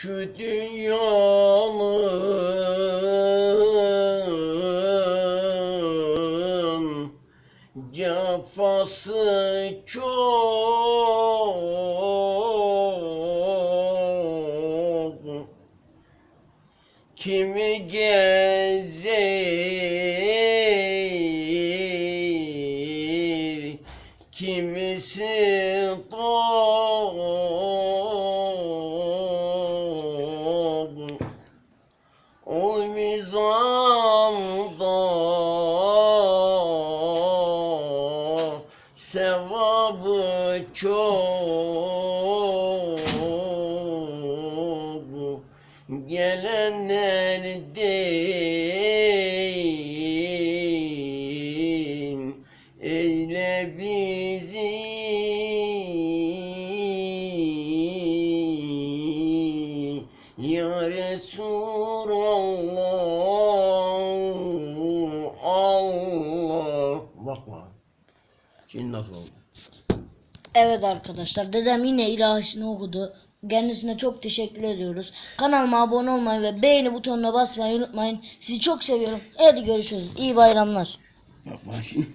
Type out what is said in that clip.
Şu dünyanın cefası çok. Kimi gezer Kimisi tok sevabı çok. Gelenlerden eyle bizi. Ya Resulallah şimdi nasıl oldu Evet arkadaşlar dedem yine ilahisini okudu. Kendisine çok teşekkür ediyoruz. Kanalıma abone olmayı ve beğeni butonuna basmayı unutmayın. Sizi çok seviyorum. Hadi görüşürüz. İyi bayramlar. bakma şimdi